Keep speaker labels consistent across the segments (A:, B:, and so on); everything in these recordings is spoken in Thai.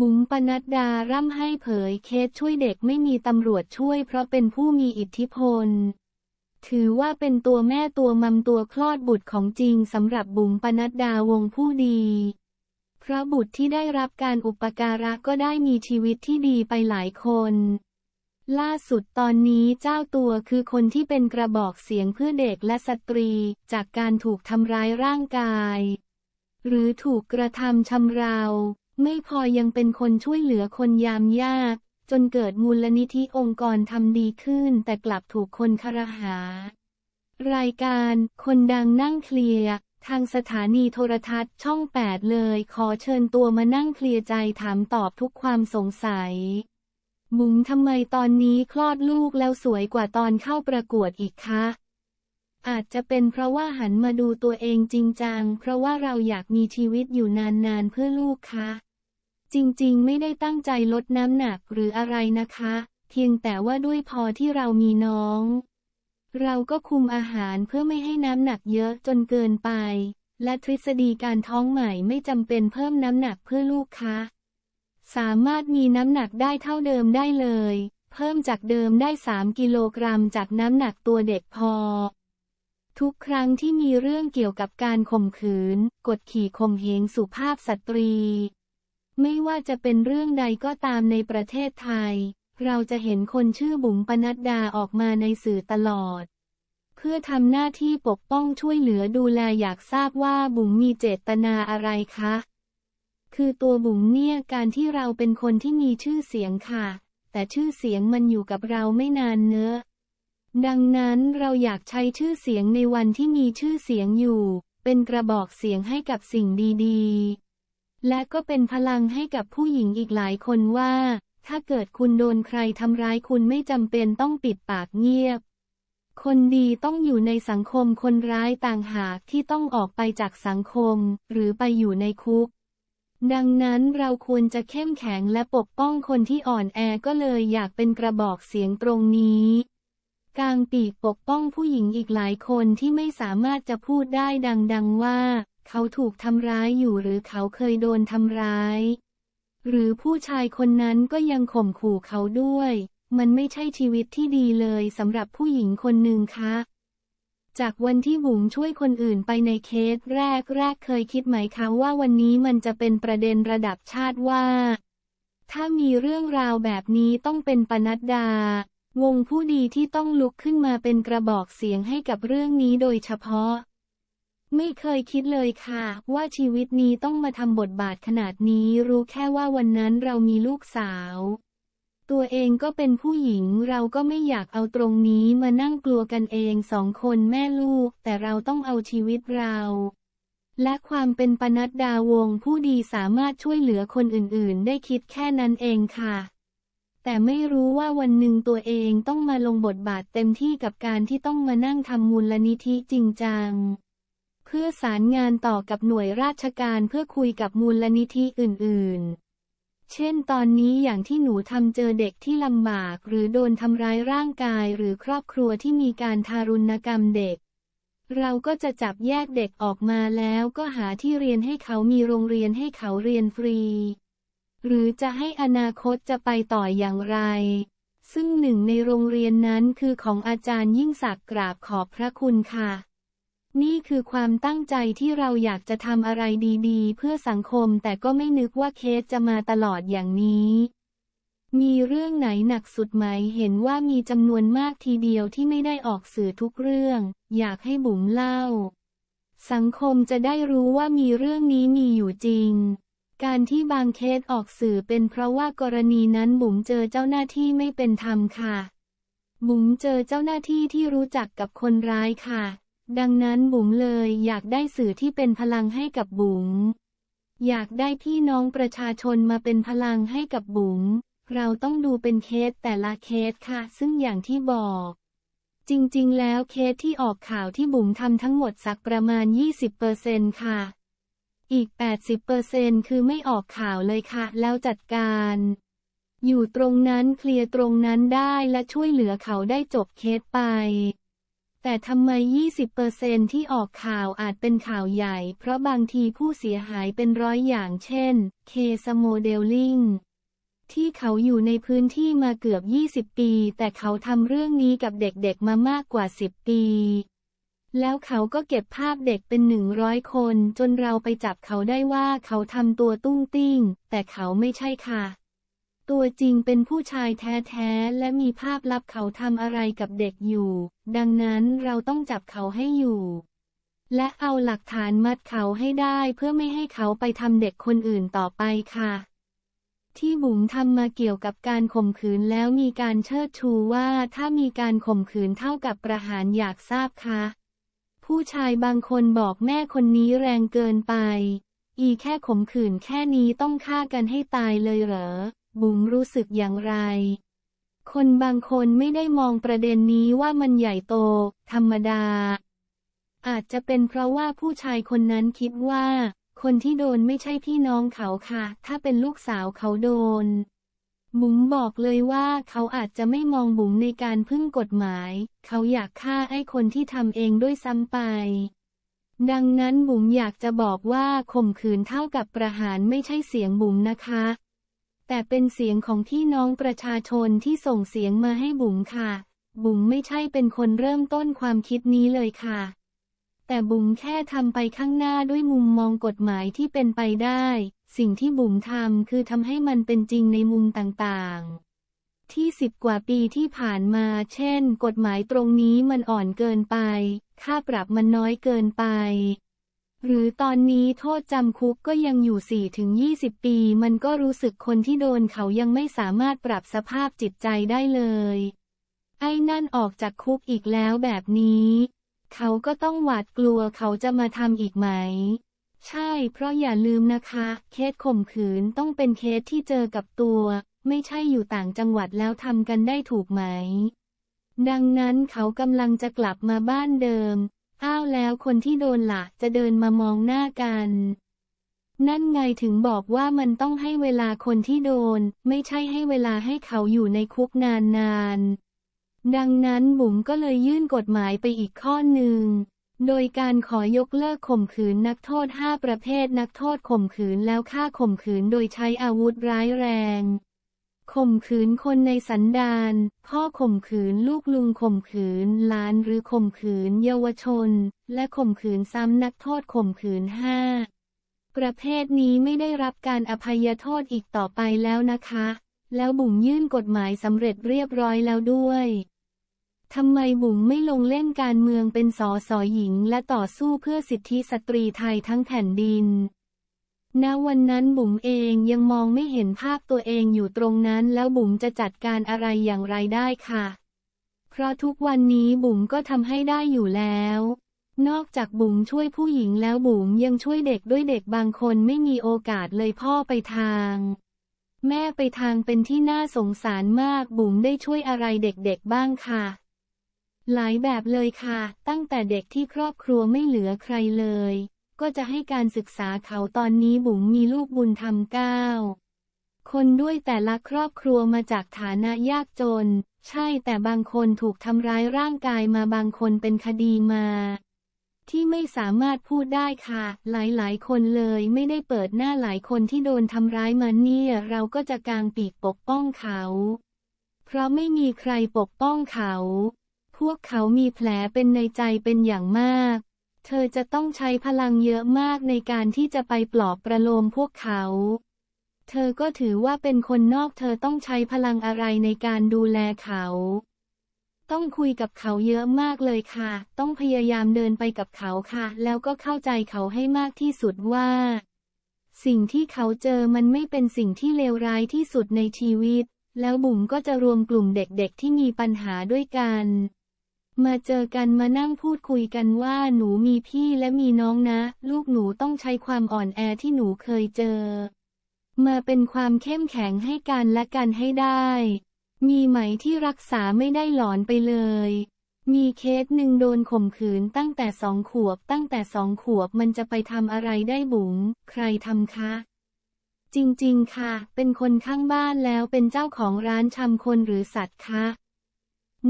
A: บุ๋มปนัดดาร่ำให้เผยเคสช่วยเด็กไม่มีตำรวจช่วยเพราะเป็นผู้มีอิทธิพล ถือว่าเป็นตัวแม่ตัวมัมตัวคลอดบุตรของจริงสำหรับบุ๋มปนัดดาวงผู้ดี เพราะบุตรที่ได้รับการอุปการะก็ได้มีชีวิตที่ดีไปหลายคน ล่าสุดตอนนี้เจ้าตัวคือคนที่เป็นกระบอกเสียงเพื่อเด็กและสตรีจากการถูกทำร้ายร่างกาย หรือถูกกระทำชำเรา ไม่พอยังเป็นคนช่วยเหลือคนยามยาก จนเกิดมูลนิธิองค์กรทำดีขึ้น แต่กลับถูกคนคารหา รายการคนดังนั่งเคลียร์ทางสถานีโทรทัศน์ช่อง 8 เลย ขอเชิญตัวมานั่งเคลียร์ใจถามตอบทุกความสงสัย บุ๋มทำไมตอนนี้คลอดลูกแล้วสวยกว่าตอนเข้าประกวดอีกคะ อาจจะเป็นเพราะว่าหันมาดูตัวเองจริงจัง เพราะว่าเราอยากมีชีวิตอยู่นานๆเพื่อลูกคะ จริงๆ ไม่ได้ตั้งใจลดน้ำหนักหรืออะไรนะคะ เพียงแต่ว่าด้วยพอที่เรามีน้อง เราก็คุมอาหารเพื่อไม่ให้น้ำหนักเยอะจนเกินไป และทฤษฎีการท้องใหม่ไม่จำเป็นเพิ่มน้ำหนักเพื่อลูกคะ สามารถมีน้ำหนักได้เท่าเดิมได้เลย เพิ่มจากเดิมได้ 3 กิโลกรัมจากน้ำหนักตัวเด็กพอ ทุกครั้งที่มีเรื่องเกี่ยวกับการข่มขืน กดขี่ข่มเหงสุภาพสตรี ไม่ว่าจะเป็นเรื่องใดก็ตามในประเทศไทย เราจะเห็นคนชื่อบุ๋มปนัดดาออกมาในสื่อตลอด เพื่อทำหน้าที่ปกป้องช่วยเหลือดูแลอยากทราบว่าบุ๋มมีเจตนาอะไรคะ คือตัวบุ๋มเนี่ยการที่เราเป็นคนที่มีชื่อเสียงค่ะ แต่ชื่อเสียงมันอยู่กับเราไม่นานเนอะ ดังนั้นเราอยากใช้ชื่อเสียงในวันที่มีชื่อเสียงอยู่ เป็นกระบอกเสียงให้กับสิ่งดีๆ และก็เป็นพลังให้กับผู้หญิงอีกหลายคนว่า ถ้าเกิดคุณโดนใครทำร้ายคุณไม่จำเป็นต้องปิดปากเงียบ คนดีต้องอยู่ในสังคมคนร้ายต่างหากที่ต้องออกไปจากสังคม หรือไปอยู่ในคุกดังนั้นเราควรจะเข้มแข็งและปกป้องคนที่อ่อนแอก็เลยอยากเป็นกระบอกเสียงตรงนี้ กางปีกปกป้องผู้หญิงอีกหลายคนที่ไม่สามารถจะพูดได้ดัง ๆ ว่า เขาถูกทำร้ายอยู่หรือเขาเคยโดนทำร้าย หรือผู้ชายคนนั้นก็ยังข่มขู่เขาด้วย มันไม่ใช่ชีวิตที่ดีเลยสำหรับผู้หญิงคนหนึ่งคะจากวันที่บุ๋มช่วยคนอื่นไปในเคสแรกแรกเคยคิดไหมคะว่าวันนี้มันจะเป็นประเด็นระดับชาติว่า ถ้ามีเรื่องราวแบบนี้ต้องเป็นปนัดดา วงผู้ดีที่ต้องลุกขึ้นมาเป็นกระบอกเสียงให้กับเรื่องนี้โดยเฉพาะ ไม่เคยคิดเลยค่ะ ว่าชีวิตนี้ต้องมาทำบทบาทขนาดนี้รู้แค่ว่าวันนั้นเรามีลูกสาว ตัวเองก็เป็นผู้หญิงเราก็ไม่อยากเอาตรงนี้มานั่งกลัวกันเองสองคนแม่ลูก แต่เราต้องเอาชีวิตเรา และความเป็นปนัดดาวงผู้ดีสามารถช่วยเหลือคนอื่นๆ ได้คิดแค่นั้นเองค่ะ แต่ไม่รู้ว่าวันหนึ่งตัวเองต้องมาลงบทบาทเต็มที่กับการที่ต้องมานั่งทำมูลนิธิจริงจัง เพื่อสารงานต่อกับหน่วยราชการเพื่อคุยกับมูลนิธิอื่นๆ เช่นตอนนี้อย่างที่หนูทำเจอเด็กที่ลำบาก หรือโดนทำร้ายร่างกายหรือครอบครัวที่มีการทารุณกรรมเด็ก เราก็จะจับแยกเด็กออกมาแล้วก็หาที่เรียนให้เขามีโรงเรียนให้เขาเรียนฟรี หรือจะให้อนาคตจะไปต่ออย่างไร ซึ่งหนึ่งในโรงเรียนนั้นคือของอาจารย์ยิ่งศักดิ์กราบขอบพระคุณค่ะ นี่คือความตั้งใจที่เราอยากจะทำอะไรดีๆ เพื่อสังคมแต่ก็ไม่นึกว่าเคสจะมาตลอดอย่างนี้มีเรื่องไหนหนักสุดไหมเห็นว่ามีจำนวนมากทีเดียวที่ไม่ได้ออกสื่อทุกเรื่อง อยากให้บุ๋มเล่า สังคมจะได้รู้ว่ามีเรื่องนี้มีอยู่จริง การที่บางเคสออกสื่อเป็นเพราะว่ากรณีนั้นบุ๋มเจอเจ้าหน้าที่ไม่เป็นธรรมค่ะ บุ๋มเจอเจ้าหน้าที่ที่รู้จักกับคนร้ายค่ะ ดังนั้นบุ๋มเลยอยากได้สื่อที่เป็นพลังให้กับบุ๋ม อยากได้พี่น้องประชาชนมาเป็นพลังให้กับบุ๋ม เราต้องดูเป็นเคสแต่ละเคสค่ะ ซึ่งอย่างที่บอกจริง ๆ แล้วเคสที่ออกข่าวที่บุ๋มทำทั้งหมดสักประมาณ 20%ค่ะ อีก 80%คือไม่ออกข่าวเลยค่ะ แล้วจัดการ อยู่ตรงนั้นเคลียร์ตรงนั้นได้และช่วยเหลือเขาได้จบเคสไป แต่ทำไม 20%ที่ออกข่าวอาจเป็นข่าวใหญ่ เพราะบางทีผู้เสียหายเป็นร้อยอย่างเช่น เคสโมเดลลิงที่เขาอยู่ในพื้นที่มาเกือบ 20 ปี แต่เขาทำเรื่องนี้กับเด็กๆมามากกว่า 10 ปี แล้วเขาก็เก็บภาพเด็กเป็นหนึ่งร้อยคน จนเราไปจับเขาได้ว่าเขาทำตัวตุ้งติ้ง แต่เขาไม่ใช่ค่ะ ตัวจริงเป็นผู้ชายแท้ๆ และมีภาพลับเขาทำอะไรกับเด็กอยู่ ดังนั้นเราต้องจับเขาให้อยู่ และเอาหลักฐานมัดเขาให้ได้เพื่อไม่ให้เขาไปทำเด็กคนอื่นต่อไปค่ะที่บุ๋มทำมาเกี่ยวกับการข่มขืนแล้วมีการเชิดชูว่าถ้ามีการข่มขืนเท่ากับประหารอยากทราบคะ ผู้ชายบางคนบอกแม่คนนี้แรงเกินไป อีแค่ข่มขืนแค่นี้ต้องฆ่ากันให้ตายเลยเหรอ บุ๋มรู้สึกอย่างไร คนบางคนไม่ได้มองประเด็นนี้ว่ามันใหญ่โต ธรรมดา อาจจะเป็นเพราะว่าผู้ชายคนนั้นคิดว่า คนที่โดนไม่ใช่พี่น้องเขาค่ะ ถ้าเป็นลูกสาวเขาโดน บุ๋มบอกเลยว่าเขาอาจจะไม่มองบุ๋มในการพึ่งกฎหมาย เขาอยากฆ่าไอ้คนที่ทำเองด้วยซ้ำไป ดังนั้นบุ๋มอยากจะบอกว่าข่มขืนเท่ากับประหารไม่ใช่เสียงบุ๋มนะคะ แต่เป็นเสียงของพี่น้องประชาชนที่ส่งเสียงมาให้บุ๋มค่ะ บุ๋มไม่ใช่เป็นคนเริ่มต้นความคิดนี้เลยค่ะ แต่บุ๋มแค่ทำไปข้างหน้าด้วยมุมมองกฎหมายที่เป็นไปได้ สิ่งที่บุ๋มทำคือทำให้มันเป็นจริงในมุมต่างๆ ที่สิบกว่าปีที่ผ่านมา เช่น กฎหมายตรงนี้มันอ่อนเกินไป ค่าปรับมันน้อยเกินไป หรือตอนนี้โทษจำคุกก็ยังอยู่ 4-20 ปี มันก็รู้สึกคนที่โดนเขายังไม่สามารถปรับสภาพจิตใจได้เลย ไอ้นั่นออกจากคุกอีกแล้วแบบนี้ เขาก็ต้องหวาดกลัวเขาจะมาทำอีกไหม ใช่ เพราะอย่าลืมนะคะ เคสข่มขืนต้องเป็นเคสที่เจอกับตัว ไม่ใช่อยู่ต่างจังหวัดแล้วทำกันได้ถูกไหม ดังนั้นเขากำลังจะกลับมาบ้านเดิม อ้าวแล้วคนที่โดนละ่ะจะเดินมามองหน้ากัน นั่นไงถึงบอกว่ามันต้องให้เวลาคนที่โดน ไม่ใช่ให้เวลาให้เขาอยู่ในคุกนานๆ ดังนั้นบุ๋มก็เลยยื่นกฎหมายไปอีกข้อหนึ่ง โดยการขอยกเลิกข่มขืนนักโทษ 5 ประเภทนักโทษข่มขืนแล้วฆ่าข่มขืนโดยใช้อาวุธร้ายแรงข่มขืนคนในสันดานพ่อข่มขืนลูกลุงข่มขืนหลานหรือข่มขืนเยาวชน และข่มขืนซ้ำนักโทษข่มขืนห้าประเภทนี้ไม่ได้รับการอภัยโทษอีกต่อไปแล้วนะคะ แล้วบุ๋มยื่นกฎหมายสำเร็จเรียบร้อยแล้วด้วย ทำไมบุ๋มไม่ลงเล่นการเมืองเป็นสอสอหญิง และต่อสู้เพื่อสิทธิสตรีไทยทั้งแผ่นดิน ณ วันนั้นบุ๋มเองยังมองไม่เห็นภาพตัวเองอยู่ตรงนั้นแล้วบุ๋มจะจัดการอะไรอย่างไรได้ค่ะ เพราะทุกวันนี้บุ๋มก็ทำให้ได้อยู่แล้ว นอกจากบุ๋มช่วยผู้หญิงแล้วบุ๋มยังช่วยเด็กด้วยเด็กบางคนไม่มีโอกาสเลยพ่อไปทางแม่ไปทางเป็นที่น่าสงสารมากบุ๋มได้ช่วยอะไรเด็กๆบ้างค่ะ หลายแบบเลยค่ะ ตั้งแต่เด็กที่ครอบครัวไม่เหลือใครเลย ก็จะให้การศึกษาเขาตอนนี้บุ๋มมีลูกบุญธรรมเก้าคนด้วยแต่ละครอบครัวมาจากฐานะยากจน ใช่แต่บางคนถูกทำร้ายร่างกายมาบางคนเป็นคดีมา ที่ไม่สามารถพูดได้ค่ะ หลายๆ คนเลยไม่ได้เปิดหน้าหลายคนที่โดนทำร้ายมาเนี่ย เราก็จะกางปีกปกป้องเขา เพราะไม่มีใครปกป้องเขา พวกเขามีแผลเป็นในใจเป็นอย่างมาก เธอจะต้องใช้พลังเยอะมากในการที่จะไปปลอบประโลมพวกเขา เธอก็ถือว่าเป็นคนนอกเธอต้องใช้พลังอะไรในการดูแลเขา ต้องคุยกับเขาเยอะมากเลยค่ะ ต้องพยายามเดินไปกับเขาค่ะ แล้วก็เข้าใจเขาให้มากที่สุดว่า สิ่งที่เขาเจอมันไม่เป็นสิ่งที่เลวร้ายที่สุดในชีวิต แล้วบุ๋มก็จะรวมกลุ่มเด็กๆที่มีปัญหาด้วยกัน มาเจอกันมานั่งพูดคุยกันว่าหนูมีพี่และมีน้องนะ ลูกหนูต้องใช้ความอ่อนแอที่หนูเคยเจอ มาเป็นความเข้มแข็งให้กันและกันให้ได้ มีไหมที่รักษาไม่ได้หลอนไปเลย มีเคสหนึ่งโดนข่มขืนตั้งแต่สองขวบ ตั้งแต่สองขวบมันจะไปทำอะไรได้บุ๋มใครทำคะจริง ๆ ค่ะ เป็นคนข้างบ้านแล้วเป็นเจ้าของร้านชำคนหรือสัตว์คะ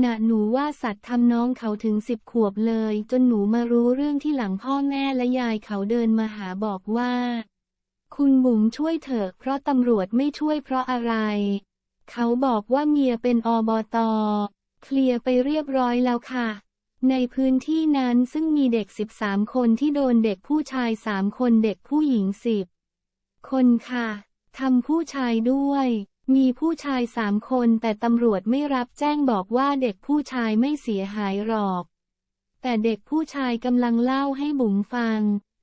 A: น่ะหนูว่าสัตว์ทำน้องเขาถึงสิบขวบเลย จนหนูมารู้เรื่องที่หลังพ่อแม่และยายเขาเดินมาหาบอกว่า คุณบุ๋มช่วยเถอะ เพราะตำรวจไม่ช่วยเพราะอะไร เขาบอกว่าเมียเป็นอบต เคลียร์ไปเรียบร้อยแล้วค่ะ ในพื้นที่นั้นซึ่งมีเด็ก 13 คนที่โดนเด็กผู้ชาย 3 คนเด็กผู้หญิง 10 คนค่ะทำผู้ชายด้วย มีผู้ชายสามคนแต่ตำรวจไม่รับแจ้งบอกว่าเด็กผู้ชายไม่เสียหายหรอก แต่เด็กผู้ชายกำลังเล่าให้บุ๋มฟัง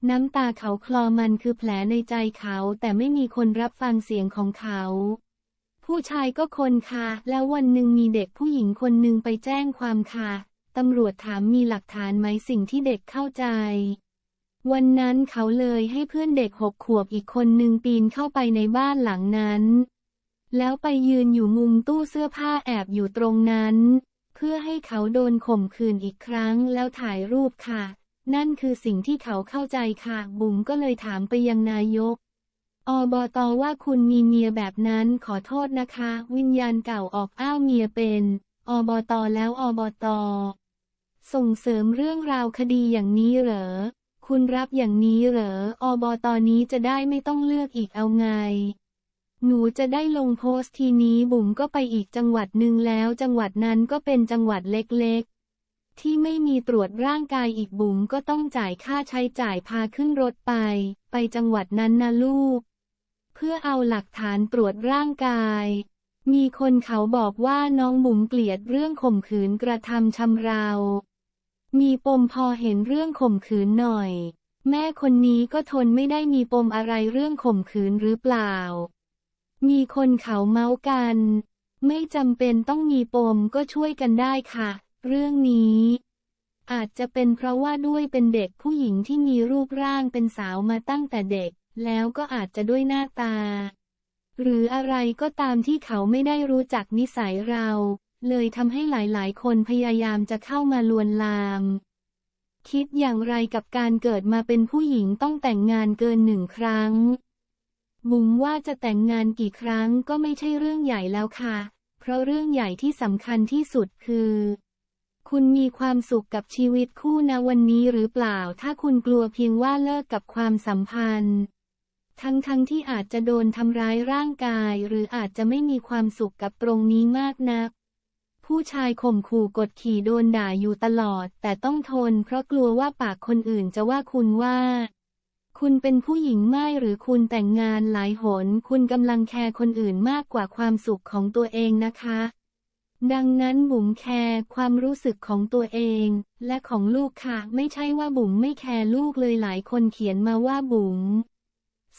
A: น้ำตาเขาคลอมันคือแผลในใจเขา แต่ไม่มีคนรับฟังเสียงของเขา ผู้ชายก็คนค่ะ แล้ววันหนึ่งมีเด็กผู้หญิงคนหนึ่งไปแจ้งความค่ะตำรวจถามมีหลักฐานไหมสิ่งที่เด็กเข้าใจ วันนั้นเขาเลยให้เพื่อนเด็กหกขวบอีกคนหนึ่งปีนเข้าไปในบ้านหลังนั้น แล้วไปยืนอยู่มุมตู้เสื้อผ้าแอบอยู่ตรงนั้น เพื่อให้เขาโดนข่มขืนอีกครั้งแล้วถ่ายรูปค่ะ นั่นคือสิ่งที่เขาเข้าใจค่ะ บุ๋มก็เลยถามไปยังนายก อบตว่าคุณมีเมียแบบนั้นขอโทษนะคะ วิญญาณเก่าออกอ้าวเมียเป็น อบตแล้วอบตส่งเสริมเรื่องราวคดีอย่างนี้เหรอ คุณรับอย่างนี้เหรอ อบตนี้จะได้ไม่ต้องเลือกอีกเอาไง หนูจะได้ลงโพสต์ทีนี้บุ๋มก็ไปอีกจังหวัดหนึ่งแล้ว จังหวัดนั้นก็เป็นจังหวัดเล็กๆ ที่ไม่มีตรวจร่างกายอีกบุ๋มก็ต้องจ่ายค่าใช้จ่ายพาขึ้นรถไป ไปจังหวัดนั้นนะลูก เพื่อเอาหลักฐานตรวจร่างกาย มีคนเขาบอกว่าน้องบุ๋มเกลียดเรื่องข่มขืนกระทำชำเรา มีปมพอเห็นเรื่องข่มขืนหน่อย แม่คนนี้ก็ทนไม่ได้มีปมอะไรเรื่องข่มขืนหรือเปล่า มีคนเขาเมาส์กัน ไม่จำเป็นต้องมีปมก็ช่วยกันได้ค่ะ เรื่องนี้ อาจจะเป็นเพราะว่าด้วยเป็นเด็กผู้หญิงที่มีรูปร่างเป็นสาวมาตั้งแต่เด็ก แล้วก็อาจจะด้วยหน้าตา หรืออะไรก็ตามที่เขาไม่ได้รู้จักนิสัยเรา เลยทำให้หลายๆ คนพยายามจะเข้ามาลวนลาม คิดอย่างไรกับการเกิดมาเป็นผู้หญิงต้องแต่งงานเกินหนึ่งครั้ง บุ๋มว่าจะแต่งงานกี่ครั้งก็ไม่ใช่เรื่องใหญ่แล้วค่ะ เพราะเรื่องใหญ่ที่สำคัญที่สุดคือ คุณมีความสุขกับชีวิตคู่นะวันนี้หรือเปล่า ถ้าคุณกลัวเพียงว่าเลิกกับความสัมพันธ์ ทั้งๆทที่อาจจะโดนทำร้ายร่างกาย หรืออาจจะไม่มีความสุขกับตรงนี้มากนัก ผู้ชายข่มขู่กดขี่โดนด่าอยู่ตลอด แต่ต้องทน เพราะกลัวว่าปากคนอื่นจะว่าคุณว่า คุณเป็นผู้หญิงไม่หรือคุณแต่งงานหลายหน คุณกำลังแคร์คนอื่นมากกว่าความสุขของตัวเองนะคะ ดังนั้นบุ๋มแคร์ความรู้สึกของตัวเอง และของลูกค่ะ ไม่ใช่ว่าบุ๋มไม่แคร์ลูกเลยหลายคนเขียนมาว่าบุ๋ม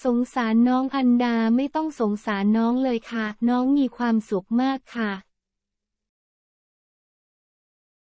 A: สงสารน้องอันดาไม่ต้องสงสารน้องเลยค่ะ น้องมีความสุขมากค่ะ